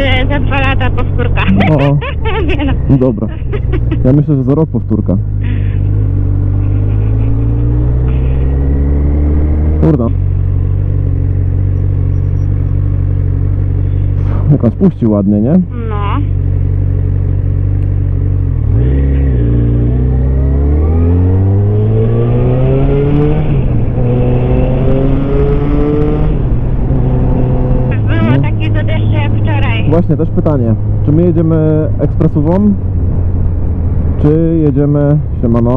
że za dwa lata powtórka. O. Nie no. No dobra. Ja myślę, że za rok powtórka. Kurda. Jak on spuścił ładnie, nie? No. Było takiego deszczu jak wczoraj. Właśnie, też pytanie. Czy my jedziemy ekspresową? Czy jedziemy... Siemano.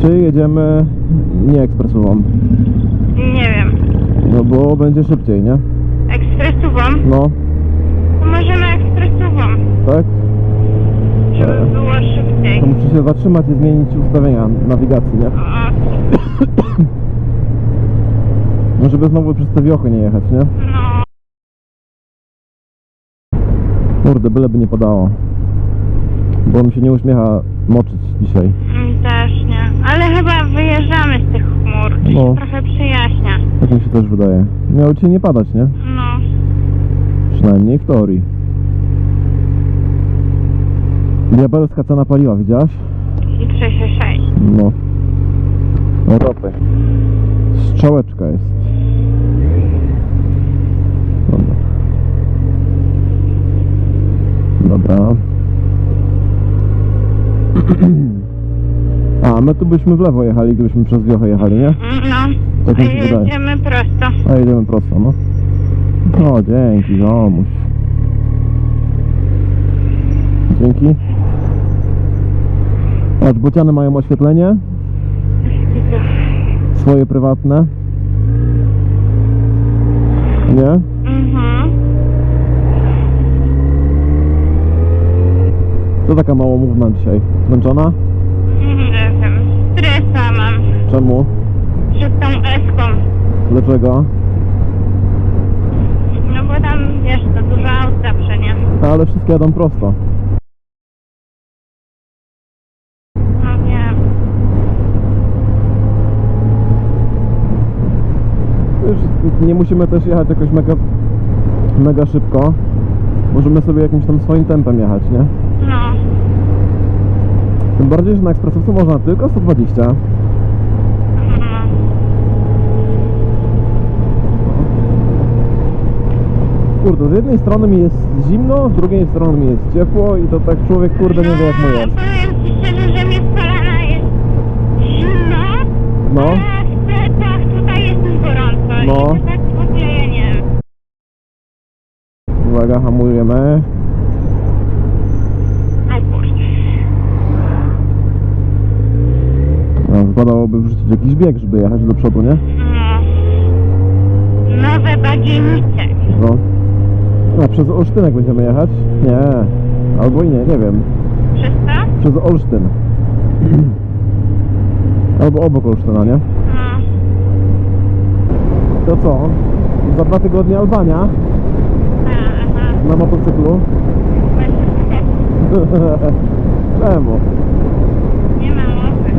Czy jedziemy nie ekspresową? Nie wiem. No bo będzie szybciej, nie? Ekspresową? No, To możemy ekspresową, tak? żeby E. było szybciej. To muszę się zatrzymać i zmienić ustawienia nawigacji, nie? O, No żeby znowu przez te wiochy nie jechać, nie? no. Kurde, byle by nie padało. Bo mi się nie uśmiecha moczyć dzisiaj. Mi też nie. Ale chyba wyjeżdżamy z tych chmur. To No. się trochę przyjaśnia. Tak mi się też wydaje. Miało dzisiaj nie padać, nie? No. Przynajmniej w teorii. Diabelska cena paliwa, widziałaś? 366. No. Ropy. Strzałeczka jest. Dobra. A, my tu byśmy w lewo jechali, gdybyśmy przez wiochę jechali, nie? No. Tak mi się wydaje. Jedziemy prosto. A jedziemy prosto, no. O, dzięki, ziomuś. Dzięki. Patrz, bociany mają oświetlenie, swoje prywatne. Nie? Mhm. Co taka małomówna dzisiaj? Zmęczona? Nie wiem. Stresa mam. Czemu? Przed tą eską. Dlaczego? No bo tam, wiesz, to dużo aut zawsze, nie? Ale wszystkie jadą prosto. No wiem. Już nie musimy też jechać jakoś mega, mega szybko. Możemy sobie jakimś tam swoim tempem jechać, nie? No. Tym bardziej, że na ekspresowcu można tylko 120. No. Kurde, z jednej strony mi jest zimno, z drugiej strony mi jest ciepło i to tak człowiek kurde nie wie jak mu jest. No, powiem ci szczerze, że mnie kolanach jest zimno, No. a w plecach tutaj jest gorąco. No. I to tak w ogóle, ja nie wiem. Uwaga, hamujemy. Wypadałoby wrzucić jakiś bieg, żeby jechać do przodu, nie? No. Nowe bagienice. No. A przez Olsztynek będziemy jechać? Nie. Albo i nie, nie wiem. Przez to? Przez Olsztyn. Albo obok Olsztyna, nie? No. To co? Za dwa tygodnie Albania A, aha. na motocyklu. Czemu? Nie ma mowy.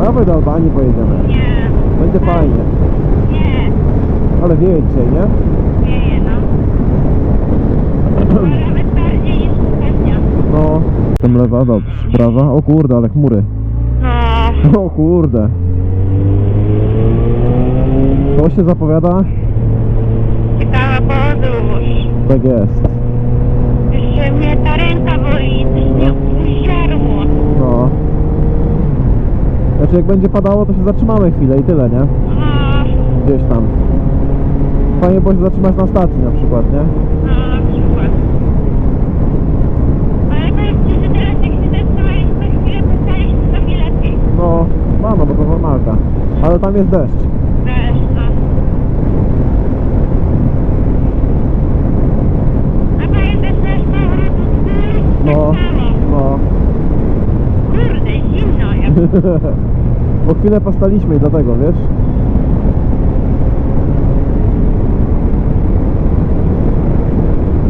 Dawaj do Albanii pojedziemy. Nie. Będzie fajnie. Nie. Ale wieje dzisiaj, nie? Wieje, no. Nawet bardziej niż. No. Tam lewa, dobrze. Prawa. O kurde, ale chmury. No. O kurde. To się zapowiada? Ciekawa podróż. Tak jest. Jeszcze mnie ta ręka boli, coś mnie usiarło. No. Znaczy jak będzie padało, to się zatrzymamy chwilę i tyle, nie? Gdzieś tam. Fajnie było się zatrzymać na stacji na przykład, nie? no na przykład. Ale powiem ci, że teraz jak się zatrzymaliśmy chwilę, to staliśmy sobie lepiej. No, no, no bo to normalka. Ale tam jest deszcz. Wiesz, no. A pamiętasz nasz powrót z gór? No, Tak samo. no. Kurde, zimno jak. Bo chwilę postaliśmy i dlatego, wiesz?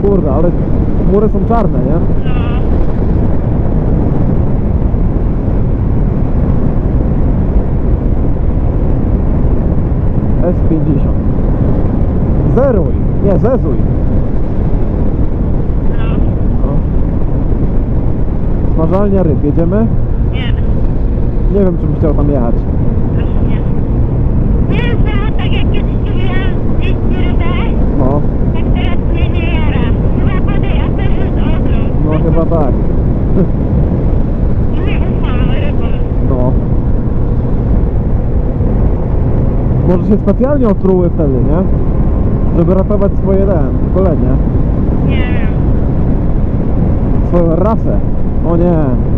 Kurde, ale chmury są czarne, nie? No. S50. Zeruj! Nie, zezuj. No, No. Smażalnia ryb, jedziemy? nie, Nie wiem, czy bym chciał tam jechać. nie. Czemu tak jak kiedyś rybę, No, tak teraz mnie nie jara. Chyba no chyba tak. Nie ufam rybom. No. Może się specjalnie otruły wtedy, nie? Żeby ratować swoje ten, pokolenie. Nie wiem. Swoją rasę. O nie.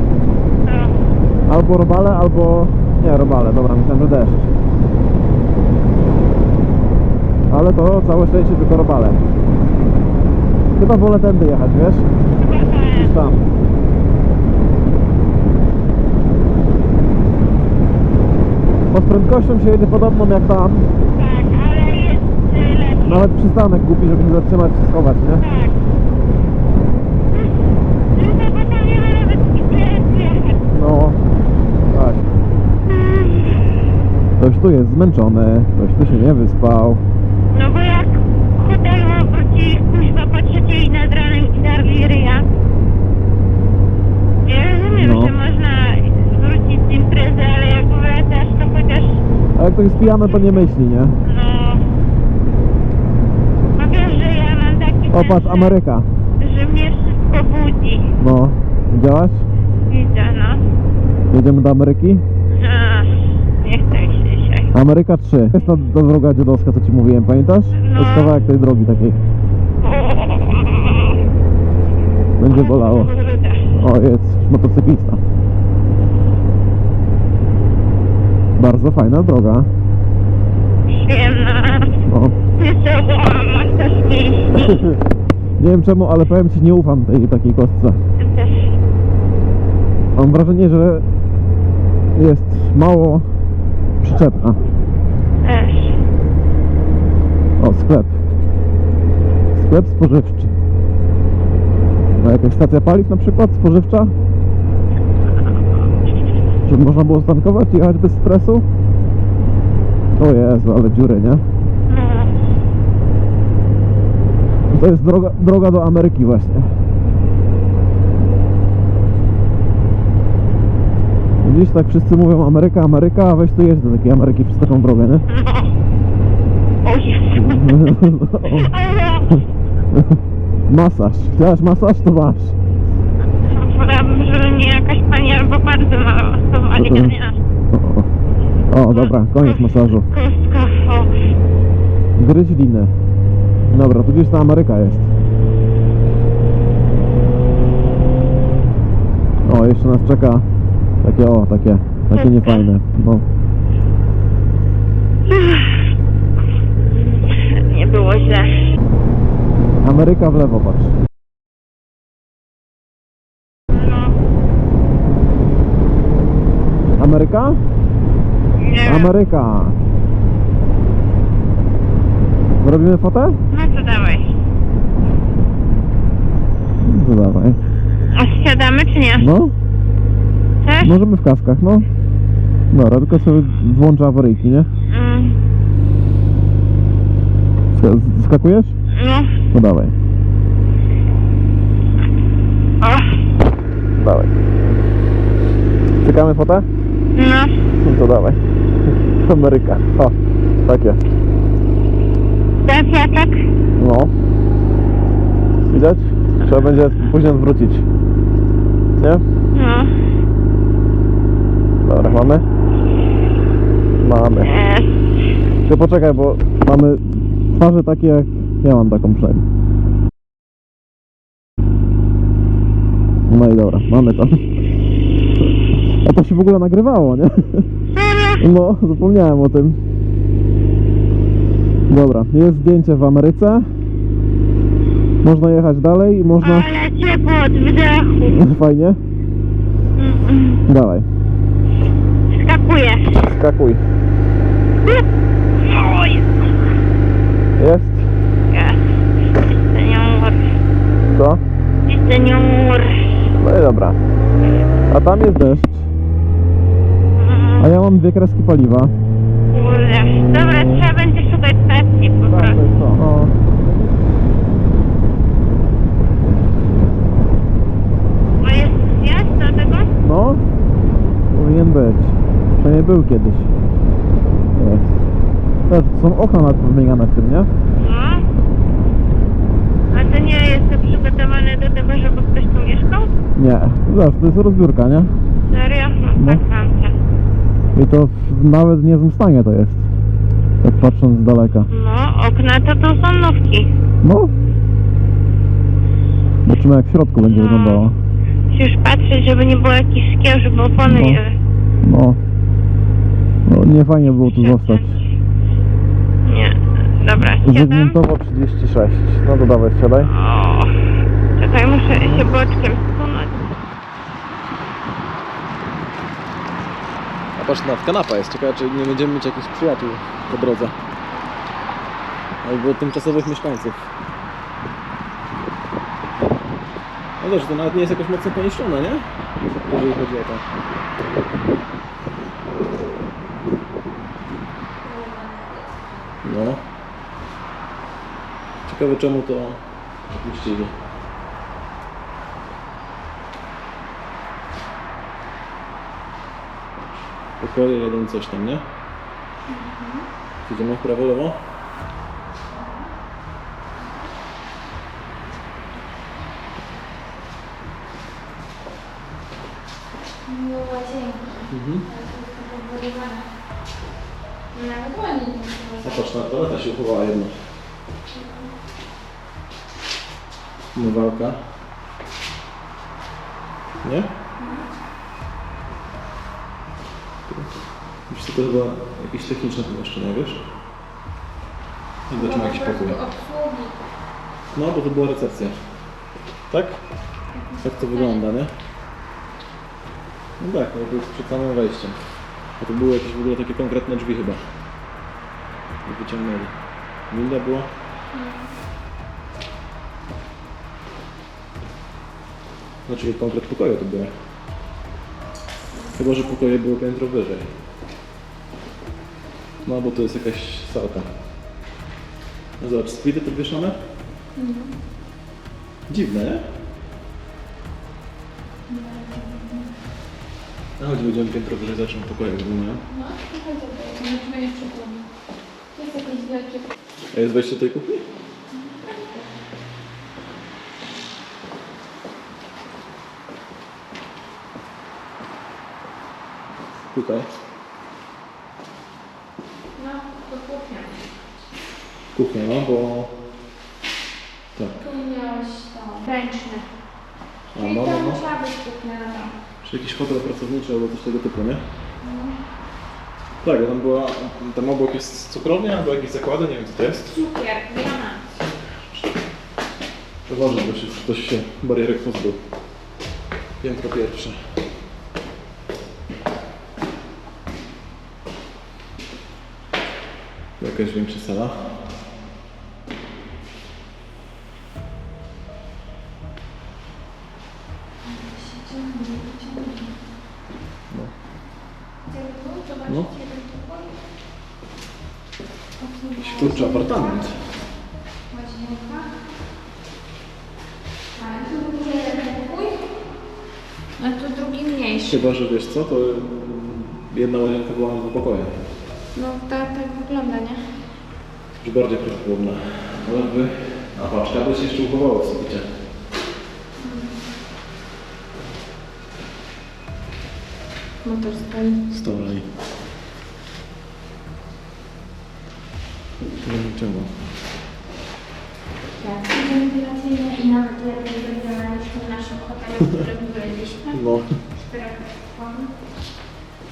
Albo robale, albo... Nie, robale, dobra, myślałem, że deszcz. Ale to całe szczęście tylko robale. Chyba wolę tędy jechać, wiesz? Niż tam. Z prędkością się jedzie podobną jak tam. Tak, ale jest lepiej. Nawet przystanek głupi, żeby się zatrzymać i schować, nie? Tak. No bo tam nie ma nawet gdzie jechać. No, tak. Ktoś tu jest zmęczony, ktoś tu się nie wyspał. No bo jak hotelu wrócili kuźwa po trzeciej nad ranem i darli ryja. Ja rozumiem, No. że można wrócić z imprezy, ale jak wracasz, to chociaż A jak ktoś jest pijany, to nie myśli, nie? no... Bo wiesz, że ja mam taki O, że- Ameryka. że mnie wszystko budzi. No, widziałaś? Widzę, no. Jedziemy do Ameryki? Ach, nie chcę mi się dzisiaj. Ameryka 3. Jest ta, ta droga dziadowska, co ci mówiłem, pamiętasz? To jest No. kawałek tej drogi takiej. Będzie bolało. O, jest motocyklista. Bardzo fajna droga. Przyjemna. No. Nie wiem czemu, ale powiem ci, nie ufam tej takiej kostce. Mam wrażenie, że jest mało przyczepna. O, sklep. Sklep spożywczy. A jakaś stacja paliw na przykład spożywcza? Żeby można było stankować i jechać bez stresu? O Jezu, ale dziury, nie? No. To jest droga, droga do Ameryki właśnie. Widzisz, tak wszyscy mówią Ameryka, Ameryka, a weź tu jedź do takiej Ameryki przez taką drogę, nie? No. Masaż. Chciałaś masaż, to masz. wolałabym, żeby mnie jakaś pani albo bardzo namasowali Mhm. mnie. O, o, dobra, koniec masażu. Kostka, o. Gryź linę. Dobra, tu gdzieś ta Ameryka jest. O, jeszcze nas czeka takie, o, takie, takie niefajne. No, Nie było źle. Ameryka w lewo, patrz. No. Ameryka? Nie wiem. Ameryka! Robimy fotę? No to dawaj. No to dawaj. A siadamy czy nie? No, Chcesz? możemy w kaskach, no. Dobra, tylko sobie włączę awaryjki, nie? Mm. Sk- Skakujesz? No. No dawaj. O. Dawaj. Czekamy fotę? No. No to dawaj. Ameryka. O, takie. Ten piatek? No. Widać? Trzeba będzie później odwrócić. Nie? No. Dobra, mamy? Mamy. Jest. Tylko poczekaj, bo mamy twarze takie jak ja mam taką przynajmniej. No i dobra, mamy to. A to się w ogóle nagrywało, nie? No, zapomniałem o tym. Dobra, jest zdjęcie w Ameryce. Można jechać dalej i można... Ale ciepło od wydechu. Fajnie? Mm, Dawaj, mm. Skakuję. skakuj. Jest? Jest. Senior. Co? Senior. No i dobra. A tam jest deszcz. A ja mam dwie kreski paliwa. Kurde. Dobra, trzeba będzie szukać stacji po Tak, to jest to. No. Bo jest zjazd tego? No? Powinien być. To nie był kiedyś. Też są okna nawet wymieniane w tym, nie? No. A to nie jest to przygotowane do tego, żeby ktoś tu mieszkał? Nie. Zobacz, to jest rozbiórka, nie? Serio? No, No. tak mam cię. I to w nawet niezłym stanie to jest. Tak patrząc z daleka. No, okna to tu są nówki. No. Zobaczymy jak w środku będzie No. wyglądało. Musisz patrzeć, żeby nie było jakichś szkieł, żeby opony No. nie... No. No nie fajnie było tu zostać. Dobra, siadam. Zygmuntowo 36. No to dawaj, siadaj. O, czekaj, muszę się boczkiem zsunąć. A patrz, nawet kanapa jest. Ciekawe, czy nie będziemy mieć jakichś przyjaciół po drodze. Albo tymczasowych mieszkańców. No dobrze, to nawet nie jest jakoś mocno poniszczone, nie? Jeżeli chodzi o to. No. Ciekawe czemu to opuścili. Pokoje jeden coś tam, nie? Idziemy w prawo, lewo? No łazienki. Mhm. Nawet ładnie A patrz, na toaleta się uchowała jedna. Umywalka. Nie? Wiesz to chyba jakieś techniczne pomieszczenie, wiesz? I zobaczymy jakiś pokój. No, bo to była recepcja. Tak? Tak to wygląda, nie? No tak, no to jest przed samym wejściem. A to były jakieś w ogóle takie konkretne drzwi chyba. I wyciągnęli. Winda była? Znaczy konkret pokoju to było. Chyba, że pokoje było piętro wyżej. No, bo to jest jakaś salka. No zobacz, squidy podwieszone? Dziwne, nie? No chodź, będziemy piętro wyżej, zobaczymy pokoje, jak wyglądają. No, to Zobaczymy jeszcze później. To jest jakieś wielkie... A jest wejście do tej kuchni? Tutaj. No, to kuchnia. Kuchnia, no bo... Tak. Tu miałeś to ręczne. A, Czyli no, to no, no. musiała być kuchnia na dom. Czy jakiś hotel pracowniczy albo coś tego typu, nie? Tak, tam była... Tam obok jest cukrownia albo jakieś zakłady, nie wiem co to jest. Cukier, diamant. Uważaj, bo się, ktoś się barierek pozbył. Piętro pierwsze. Jakaś większa sala. No. No. ten pokój. Obsługa Jakiś kurczę apartament. A tu. A tu drugi mniejszy. Chyba, że wiesz co, to jedna łazienka była na dwa pokoje. No tak, tak wygląda, nie? Już bardziej prawdopodobne. Ale wy... A patrz, kabel się jeszcze uchowało w suficie. Motor stoi. Stoi. Tu nie niczego. Tak, wentylacyjne i nawet lepiej wygląda niż w naszym hotelu, w którym byliśmy. No.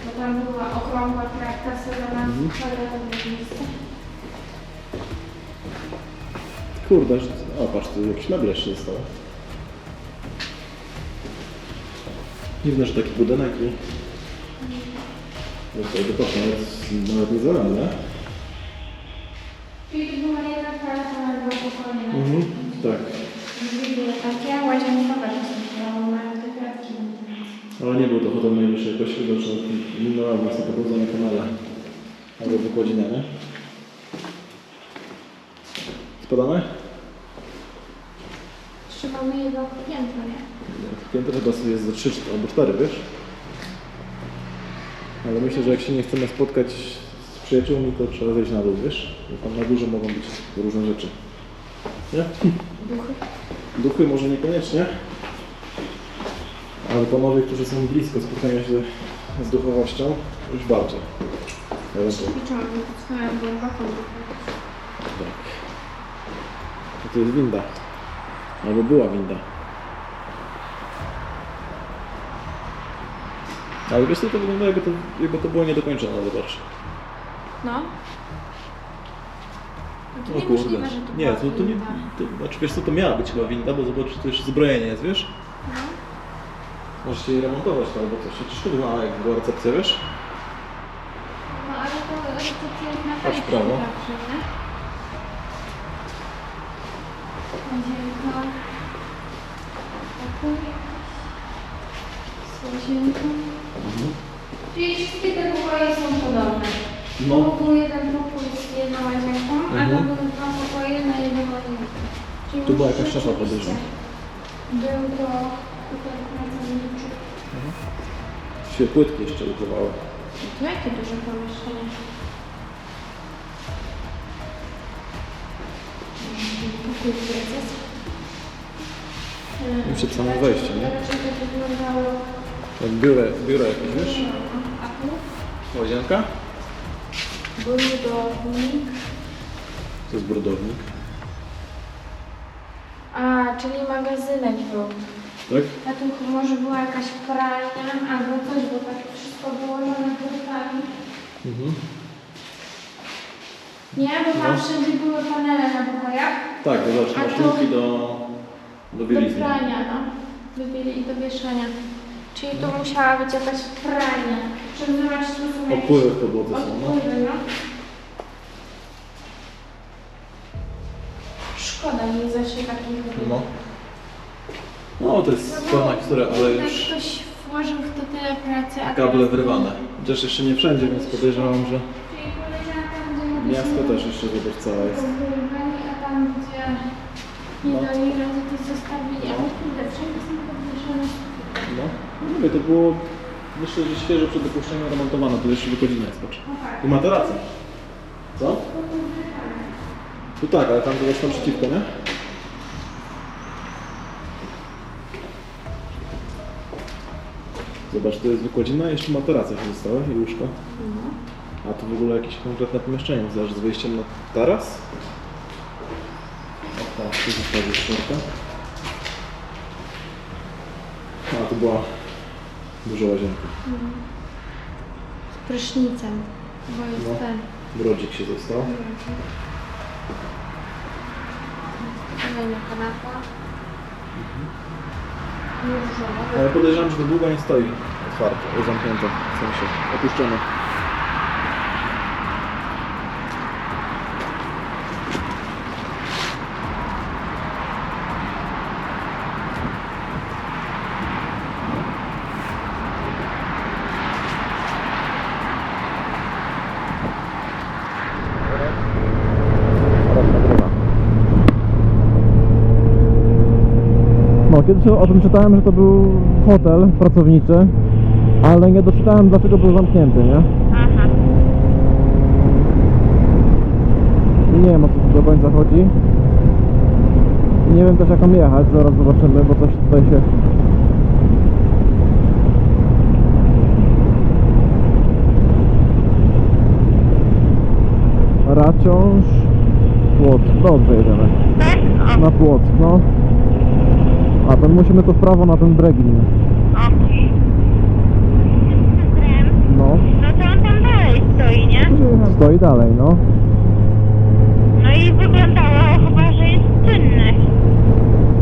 Bo tam była okrągła trakta solana, kwadratowe miejsce. Kurde, że... O, patrz, tu jakieś meble jeszcze zostały. Dziwne, że taki budynek i... No to wypatrz, nawet, nawet nie zalany, nie? Czyli to była jedna toaleta na dwa pokoje. na Mhm, przykład. tak. Drzwi były takie, łazienkowe czasem, bo mają te kratki. Ale nie był to hotel najwyższej jakości, widoczno minąłem nas na pobudzenie kanale. Albo wykładzinę, nie? Spadamy? Trzymamy jedno piętro, nie? Piętro chyba sobie jest za 3 albo 4, wiesz? Ale myślę, że jak się nie chcemy spotkać z przyjaciółmi, to trzeba zejść na dół, wiesz? Bo tam na górze mogą być różne rzeczy. Nie? Duchy. Duchy może niekoniecznie, ale panowie, którzy są blisko spotkania się z duchowością, już bardziej. Ćwiczą swoją głęboką duchę. Tak. To jest winda. Albo była winda. Ale wiesz co, to wygląda jakby to, jakby to było niedokończone, zobacz. No. No to O kurde. że to Nie, to, to nie. To, znaczy wiesz co, to miała być chyba winda, bo zobacz, to jeszcze zbrojenie jest, wiesz? No. Możecie jej remontować to albo coś. Przecież to wygląda jak była recepcja, wiesz? No ale to recepcja jest na Patrz wejściu prawo. zawsze, nie? Łazienka. Pokój jakiś. Z łazienką. Czyli wszystkie te pokoje są podobne. No. Tu był jeden pokój z jedną łazienką, a Mhm. to były dwa pokoje na jedną łazienkę. Czyli Tu była jakaś rzeczywiście podejrzewam. Był to pracowniczy. Się płytki jeszcze uchowały. To jakie duże pomieszczenie? Pokój prezes. I przed samym wejściem, nie? Raczej to wyglądało... Jak biuro, biuro jakieś, wiesz? A tu Łazienka? był budownik. To jest brodownik. A, czyli magazynek był. Tak? A tu może była jakaś pralnia albo coś, bo tak wszystko wyłożone płytami. Mhm. Nie, bo tam No. wszędzie były panele na pokojach. Tak, to zobacz, A masz to- linki do, do Do bielizny. prania, no. Do bieli i do wieszania. Czyli tu musiała być jakaś pralnia. Żeby zobaczyć, tu są jakieś Opływy w podłodze są, no. no. Szkoda mi zacznie takich. No. No, to jest pełna historia, ale Tak już ktoś włożył w to tyle pracy, a kable teraz- wyrywane. Chociaż jeszcze nie wszędzie, więc podejrzewam, że miasto też jeszcze zobacz całe jest. A tam, gdzie nie No. dali rady, to zostawili. A kurde, wszędzie są. No, no mówię, to było myślę, że świeżo przed dopuszczeniem remontowane, to jeszcze wychodzina jest, patrz. No tak. I materace. Co? Tu tak, ale tam zobacz naprzeciwko, nie? Zobacz, to jest wykładzina, jeszcze materace się zostały i łóżko. A tu w ogóle jakieś konkretne pomieszczenie, zobacz, z wyjściem na taras. O, tak, tu czwórka. A, tu była duża łazienka. Z prysznicem, bo jest No. ten. Brodzik się został. Kolejna kanapa. Ale podejrzewam, że długo nie stoi otwarte, zamknięte, w sensie opuszczone. Teraz nagrywa. No, kiedyś o tym czytałem, że to był hotel pracowniczy, ale nie doczytałem dlaczego był zamknięty, nie? Aha. I nie wiem o co tu do końca chodzi. I nie wiem też jak tam jechać, zaraz zobaczymy, bo coś tutaj się... Raciąż, Płock, dobrze jedziemy. Tak? Na Płock, no. A, to musimy to w prawo na ten Bregin. okej. Krem. No. No to on tam dalej stoi, nie? Stoi dalej, no. No i wyglądało chyba, że jest czynny.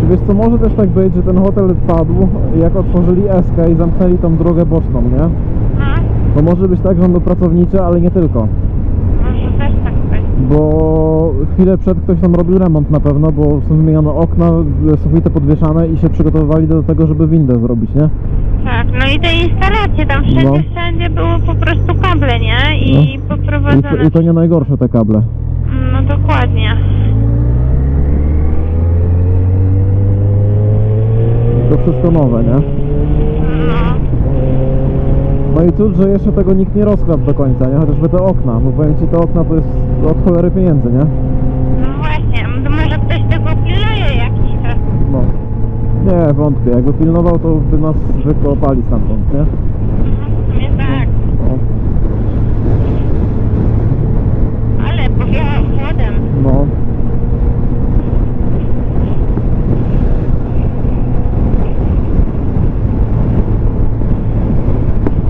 Czy wiesz co, może też tak być, że ten hotel padł, jak otworzyli SK i zamknęli tą drogę boczną, nie? No, To może być tak, że on był pracowniczy, ale nie tylko. może też tak być. Bo chwilę przed ktoś tam robił remont na pewno, bo są wymienione okna, sufity podwieszane i się przygotowywali do tego, żeby windę zrobić, nie? Tak, no i te instalacje, tam wszędzie, No. wszędzie były po prostu kable, nie? I No. I to, poprowadzone. I to nie najgorsze te kable. No dokładnie. To wszystko nowe, nie? No. No i cud, że jeszcze tego nikt nie rozkradł do końca, nie? Chociażby te okna, bo powiem Ci, te okna to jest od cholery pieniędzy, nie? No właśnie, to może ktoś tego pilnuje jakiś czas. No. Nie, wątpię. Jakby pilnował, to by nas zwykle opali stamtąd, nie? No